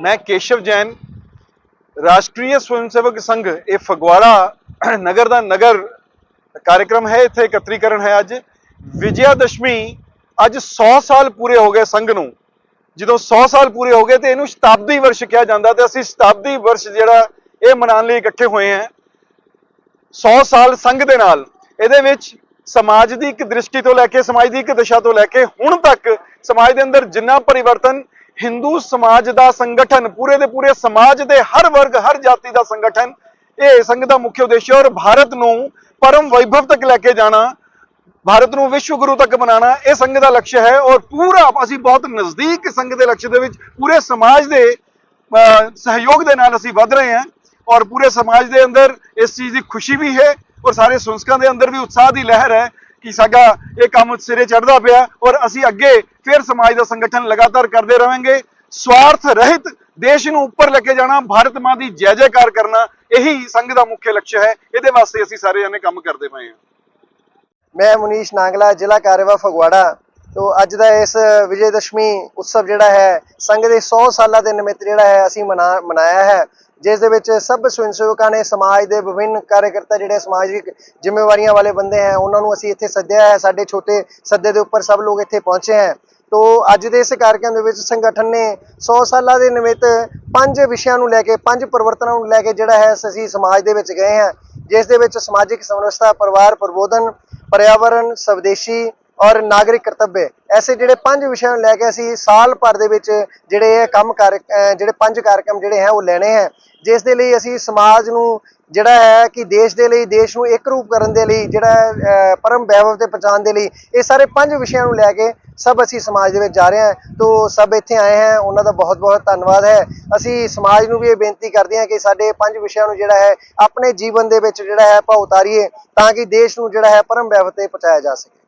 ਮੈਂ ਕੇਸ਼ਵ ਜੈਨ ਰਾਸ਼ਟਰੀ ਸਵੈਮ ਸੇਵਕ ਸੰਘ, ਇਹ ਫਗਵਾੜਾ ਨਗਰ ਦਾ ਨਗਰ ਕਾਰਜਕ੍ਰਮ ਹੈ, ਇੱਥੇ ਇਕੱਤਰੀਕਰਨ ਹੈ ਅੱਜ। ਵਿਜਿਆ ਦਸ਼ਮੀ ਅੱਜ 100 ਸਾਲ ਪੂਰੇ ਹੋ ਗਏ ਸੰਘ ਨੂੰ। ਜਦੋਂ 100 ਸਾਲ ਪੂਰੇ ਹੋ ਗਏ ਤੇ ਇਹਨੂੰ ਸ਼ਤਾਬਦੀ ਵਰਸ਼ ਕਿਹਾ ਜਾਂਦਾ ਤੇ ਅਸੀਂ ਸ਼ਤਾਬਦੀ ਵਰਸ਼ ਜਿਹੜਾ ਇਹ ਮਨਾਉਣ ਲਈ ਇਕੱਠੇ ਹੋਏ ਹਾਂ। 100 ਸਾਲ ਸੰਘ ਦੇ ਨਾਲ ਇਹਦੇ ਵਿੱਚ ਸਮਾਜ ਦੀ ਇੱਕ ਦ੍ਰਿਸ਼ਟੀ ਤੋਂ ਲੈ ਕੇ, ਸਮਾਜ ਦੀ ਇੱਕ ਦਿਸ਼ਾ ਤੋਂ ਲੈ ਕੇ ਹੁਣ ਤੱਕ ਸਮਾਜ ਦੇ ਅੰਦਰ ਜਿੰਨਾ ਪਰਿਵਰਤਨ ਹਿੰਦੂ ਸਮਾਜ ਦਾ ਸੰਗਠਨ ਪੂਰੇ ਦੇ ਪੂਰੇ ਸਮਾਜ ਦੇ ਹਰ ਵਰਗ ਹਰ ਜਾਤੀ ਦਾ ਸੰਗਠਨ ਇਹ ਸੰਘ ਦਾ ਮੁੱਖ ਉਦੇਸ਼ ਹੈ ਔਰ ਭਾਰਤ ਨੂੰ ਪਰਮ ਵੈਭਵ ਤੱਕ ਲੈ ਕੇ ਜਾਣਾ ਭਾਰਤ ਨੂੰ ਵਿਸ਼ਵ ਗੁਰੂ ਤੱਕ ਬਣਾਉਣਾ ਇਹ ਸੰਘ ਦਾ ਲਕਸ਼ ਹੈ ਔਰ ਪੂਰਾ ਅਸੀਂ ਬਹੁਤ ਨਜ਼ਦੀਕ ਸੰਘ ਦੇ ਲਕਸ਼ ਦੇ ਵਿੱਚ ਪੂਰੇ ਸਮਾਜ ਦੇ ਅਹ, ਸਹਿਯੋਗ ਦੇ ਨਾਲ ਅਸੀਂ ਵੱਧ ਰਹੇ ਹਾਂ ਔਰ ਪੂਰੇ ਸਮਾਜ ਦੇ ਅੰਦਰ ਇਸ ਚੀਜ਼ ਦੀ ਖੁਸ਼ੀ ਵੀ ਹੈ ਔਰ ਸਾਰੇ ਸੰਸਕਾਂ ਦੇ ਅੰਦਰ ਵੀ ਉਤਸ਼ਾਹ ਦੀ ਲਹਿਰ ਹੈ ਕਿ ਸਾਡਾ ਇਹ ਕੰਮ ਸਿਰੇ ਚੜਦਾ ਪਿਆ ਔਰ ਅਸੀਂ ਅੱਗੇ ਫਿਰ ਸਮਾਜ ਦਾ ਸੰਗਠਨ ਲਗਾਤਾਰ ਕਰਦੇ ਰਹਾਂਗੇ। ਸਵਾਰਥ ਰਹਿਤ ਦੇਸ਼ ਨੂੰ ਉੱਪਰ ਲੈ ਕੇ ਜਾਣਾ, ਭਾਰਤ ਮਾਂ ਦੀ ਜੈ ਜੈਕਾਰ ਕਰਨਾ, ਇਹੀ ਸੰਘ ਦਾ ਮੁੱਖ ਲਕਸ਼ ਹੈ। ਇਹਦੇ ਵਾਸਤੇ ਅਸੀਂ ਸਾਰੇ ਜਣੇ ਕੰਮ ਕਰਦੇ ਪਏ ਹਾਂ। ਮੈਂ ਮੁਨੀਸ਼ ਨਾਂਗਲਾ, ਜ਼ਿਲ੍ਹਾ ਕਾਰਵਾ ਫਗਵਾੜਾ। ਤੋਂ ਅੱਜ ਦਾ ਇਸ ਵਿਜੇ ਦਸ਼ਮੀ ਉਤਸਵ ਜਿਹੜਾ ਹੈ, ਸੰਘ ਦੇ 100 ਸਾਲਾਂ ਦੇ ਨਿਮਿਤ ਜਿਹੜਾ ਹੈ, ਅਸੀਂ ਮਨਾ, ਮਨਾਇਆ ਹੈ। ਜਿਸ ਦੇ ਵਿੱਚ ਸਭ ਸਵੈਮ ਸੇਵਕਾਂ ਨੇ ਸਮਾਜ ਦੇ ਵਿਭਿੰਨ ਕਾਰਜਕਰਤਾ ਜਿਹੜੇ ਸਮਾਜਿਕ ਜ਼ਿੰਮੇਵਾਰੀਆਂ ਵਾਲੇ ਬੰਦੇ ਹੈ, ਉਹਨਾਂ ਨੂੰ ਅਸੀਂ ਇੱਥੇ ਸੱਦਿਆ ਹੈ। ਸਾਡੇ ਛੋਟੇ ਸੱਦੇ ਦੇ ਉੱਪਰ ਸਭ ਲੋਕ ਇੱਥੇ ਪਹੁੰਚੇ ਹੈ। ਤੋ ਅੱਜ ਦੇ ਇਸ ਕਾਰਜਕ੍ਰਮ ਦੇ ਵਿੱਚ ਸੰਗਠਨ ਨੇ 100 ਸਾਲਾਂ ਦੇ ਨਿਮਿਤ ਪੰਜ ਵਿਸ਼ਿਆਂ ਨੂੰ ਲੈ ਕੇ, ਪੰਜ ਪਰਿਵਰਤਨਾਂ ਨੂੰ ਲੈ ਕੇ ਜਿਹੜਾ ਹੈ ਅਸੀਂ ਸਮਾਜ ਦੇ ਵਿੱਚ ਗਏ ਹਾਂ। ਜਿਸ ਦੇ ਵਿੱਚ ਸਮਾਜਿਕ ਸਮਰਸਤਾ, ਪਰਿਵਾਰ ਪ੍ਰਬੋਧਨ ਪਰਿਆਵਰਣ ਸਵਦੇਸ਼ੀ ਔਰ ਨਾਗਰਿਕ ਕਰਤੱਵਯ ਐਸੇ ਜਿਹੜੇ ਪੰਜ ਵਿਸ਼ਿਆਂ ਨੂੰ ਲੈ ਕੇ ਅਸੀਂ ਸਾਲ ਭਰ ਦੇ ਵਿੱਚ ਜਿਹੜੇ ਇਹ ਕੰਮ ਕਰ ਜਿਹੜੇ ਪੰਜ ਕਾਰਜਕ੍ਰਮ ਜਿਹੜੇ ਹੈ, ਉਹ ਲੈਣੇ ਹੈ। ਜਿਸ ਦੇ ਲਈ ਅਸੀਂ ਸਮਾਜ ਨੂੰ ਜਿਹੜਾ ਹੈ ਕਿ ਦੇਸ਼ ਦੇ ਲਈ, ਦੇਸ਼ ਨੂੰ ਇੱਕ ਰੂਪ ਕਰਨ ਦੇ ਲਈ, ਜਿਹੜਾ ਪਰਮ ਵੈਭਵ ਤੇ ਪਹੁੰਚਾਉਣ ਦੇ ਲਈ, ਇਹ ਸਾਰੇ ਪੰਜ ਵਿਸ਼ਿਆਂ ਨੂੰ ਲੈ ਕੇ ਸਭ ਅਸੀਂ ਸਮਾਜ ਦੇ ਵਿੱਚ ਜਾ ਰਹੇ ਹਾਂ। ਤੋਂ ਸਭ ਇੱਥੇ ਆਏ ਹੈ, ਉਹਨਾਂ ਦਾ ਬਹੁਤ ਬਹੁਤ ਧੰਨਵਾਦ ਹੈ। ਅਸੀਂ ਸਮਾਜ ਨੂੰ ਵੀ ਇਹ ਬੇਨਤੀ ਕਰਦੇ ਹਾਂ ਕਿ ਸਾਡੇ ਪੰਜ ਵਿਸ਼ਿਆਂ ਨੂੰ ਜਿਹੜਾ ਹੈ, ਆਪਣੇ ਜੀਵਨ ਦੇ ਵਿੱਚ ਜਿਹੜਾ ਹੈ ਆਪਾਂ ਉਤਾਰੀਏ, ਤਾਂ ਕਿ ਦੇਸ਼ ਨੂੰ ਜਿਹੜਾ ਹੈ, ਪਰਮ ਵੈਭਵ ਤੇ ਪਹੁੰਚਾਇਆ ਜਾ ਸਕੇ।